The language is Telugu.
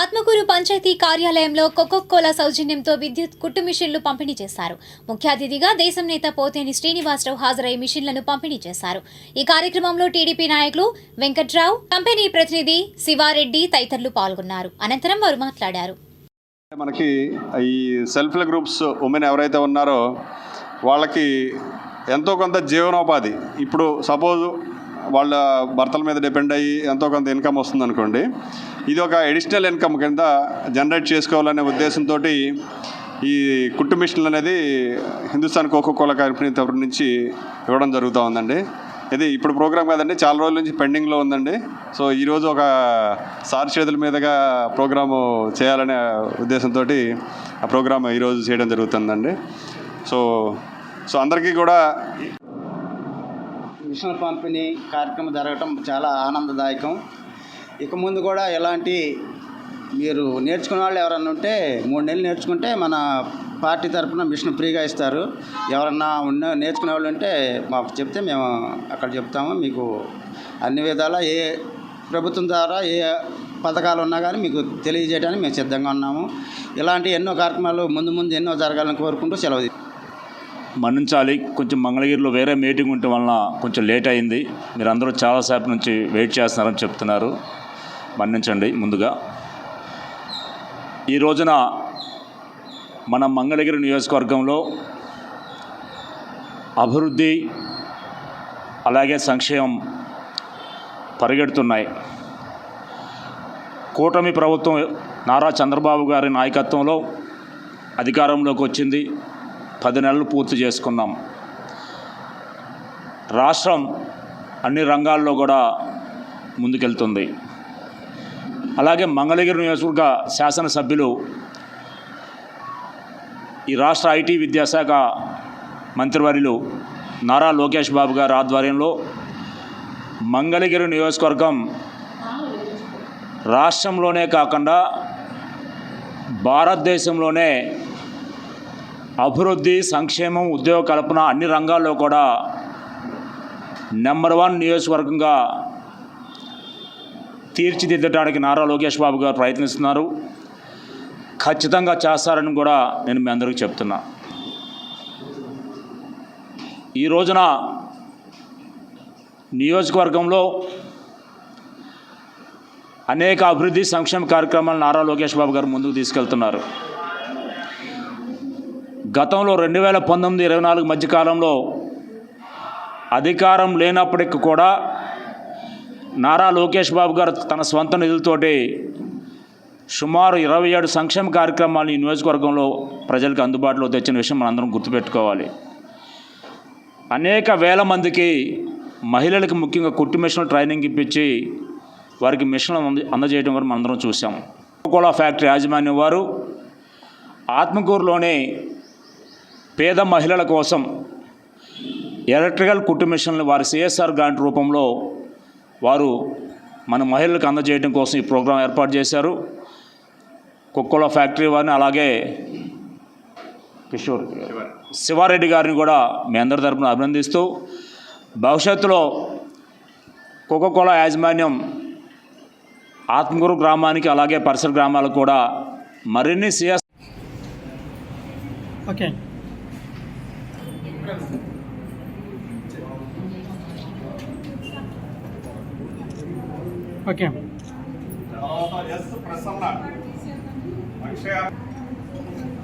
ఆత్మకూరు పంచాయతీ కార్యాలయంలో కోకోకోలా సౌజన్యంతో విద్యుత్ కుట్టు మిషన్లు పంపిణీ చేశారు. ముఖ్య అతిథిగా దేశం నేత పోతేని శ్రీనివాసరావు హాజరై మిషన్లను పంపిణీ చేశారు. ఈ కార్యక్రమంలో టీడీపీ నాయకులు వెంకట్రావు కంపెనీ ప్రతినిధి శివారెడ్డి తదితరులు పాల్గొన్నారు. అనంతరం వారు మాట్లాడారు. మనకి ఈ సెల్ఫ్ గ్రూప్స్ ఉమెన్ ఎవరైతే ఉన్నారో వాళ్ళకి ఎంతో కొంత జీవనోపాధి. ఇప్పుడు సపోజ్ వాళ్ళ భర్తల మీద డిపెండ్ అయ్యి ఎంతో కొంత ఇన్కమ్ వస్తుంది అనుకోండి ఇది ఒక ఎడిషనల్ ఇన్కమ్ కింద జనరేట్ చేసుకోవాలనే ఉద్దేశంతో ఈ కుట్టు మిషన్లు అనేది హిందుస్థాన్ కోకో కోలా కంపెనీ తరపు నుంచి ఇవ్వడం జరుగుతూ ఉందండి. ఇది ఇప్పుడు ప్రోగ్రామ్ కాదండి చాలా రోజుల నుంచి పెండింగ్లో ఉందండి. సో ఈరోజు ఒక సార్ చేతుల మీదుగా ప్రోగ్రాము చేయాలనే ఉద్దేశంతో ఆ ప్రోగ్రామ్ ఈరోజు చేయడం జరుగుతుందండి. సో సో అందరికీ కూడా మిషన్ పంపిణీ కార్యక్రమం జరగటం చాలా ఆనందదాయకం. ఇక ముందు కూడా ఎలాంటి మీరు నేర్చుకునే వాళ్ళు ఎవరన్నా ఉంటే మూడు నెలలు నేర్చుకుంటే మన పార్టీ తరఫున మిషన్ ఫ్రీగా ఇస్తారు. ఎవరన్నా ఉన్న నేర్చుకునే వాళ్ళు ఉంటే మాకు చెప్తే మేము అక్కడ చెప్తాము. మీకు అన్ని విధాలా ఏ ప్రభుత్వం ద్వారా ఏ పథకాలు ఉన్నా కానీ మీకు తెలియజేయడానికి మేము సిద్ధంగా ఉన్నాము. ఇలాంటి ఎన్నో కార్యక్రమాలు ముందు ముందు ఎన్నో జరగాలని కోరుకుంటూ సెలవు మన్నించాలి. కొంచెం మంగళగిరిలో వేరే మీటింగ్ ఉండటం వలన కొంచెం లేట్ అయింది. మీరు అందరూ చాలాసేపు నుంచి వెయిట్ చేస్తున్నారని చెప్తున్నారు. మన్నించండి ముందుగా. ఈ రోజున మన మంగళగిరి నియోజకవర్గంలో అభివృద్ధి అలాగే సంక్షేమం పరిగెడుతున్నాయి. కూటమి ప్రభుత్వం నారా చంద్రబాబు గారి నాయకత్వంలో అధికారంలోకి వచ్చింది. పది నెలలు పూర్తి చేసుకున్నాం రాష్ట్రం అన్ని రంగాల్లో కూడా ముందుకెళ్తుంది. అలాగే మంగళగిరి నియోజకవర్గ శాసనసభ్యులు ఈ రాష్ట్ర ఐటీ విద్యాశాఖ మంత్రివర్యులు నారా లోకేష్ బాబు గారి ఆధ్వర్యంలో మంగళగిరి నియోజకవర్గం రాష్ట్రంలోనే కాకుండా భారతదేశంలోనే అభివృద్ధి సంక్షేమం ఉద్యోగ కల్పన అన్ని రంగాల్లో కూడా నెంబర్ వన్ నియోజకవర్గంగా తీర్చిదిద్దడానికి నారా లోకేష్ బాబు గారు ప్రయత్నిస్తున్నారు. ఖచ్చితంగా చేస్తారని కూడా నేను మీ అందరికీ చెప్తున్నా. ఈ రోజున నియోజకవర్గంలో అనేక అభివృద్ధి సంక్షేమ కార్యక్రమాలు నారా లోకేష్ బాబు గారు ముందుకు తీసుకెళ్తున్నారు. గతంలో రెండు వేల పంతొమ్మిది ఇరవై నాలుగు మధ్యకాలంలో అధికారం లేనప్పటికి కూడా నారా లోకేష్ బాబు గారు తన స్వంత నిధులతోటి సుమారు ఇరవై ఏడు సంక్షేమ కార్యక్రమాలు ఈ నియోజకవర్గంలో ప్రజలకు అందుబాటులో తెచ్చిన విషయం మనందరం గుర్తుపెట్టుకోవాలి. అనేక వేల మందికి మహిళలకు ముఖ్యంగా కుట్టు మిషన్లు ట్రైనింగ్ ఇప్పించి వారికి మిషన్లు అందజేయడం వరకు మనందరం చూసాం కోలా ఫ్యాక్టరీ యాజమాన్యం వారు ఆత్మకూరులోనే పేద మహిళల కోసం ఎలక్ట్రికల్ కుట్టు మిషన్లు వారి సిఎస్ఆర్ గ్రాంట్ రూపంలో వారు మన మహిళలకు అందజేయడం కోసం ఈ ప్రోగ్రాం ఏర్పాటు చేశారు. కుక్కల ఫ్యాక్టరీ వారిని అలాగే కిషోర్ శివారెడ్డి గారిని కూడా మీ అందరి తరపున అభినందిస్తూ భవిష్యత్తులో కోకోకోలా యాజమాన్యం ఆత్మగురు గ్రామానికి అలాగే పరిసర గ్రామాలకు కూడా మరిన్ని CS okay ఓకే తర్వాత ఎస్ ప్రసన్న అక్షయ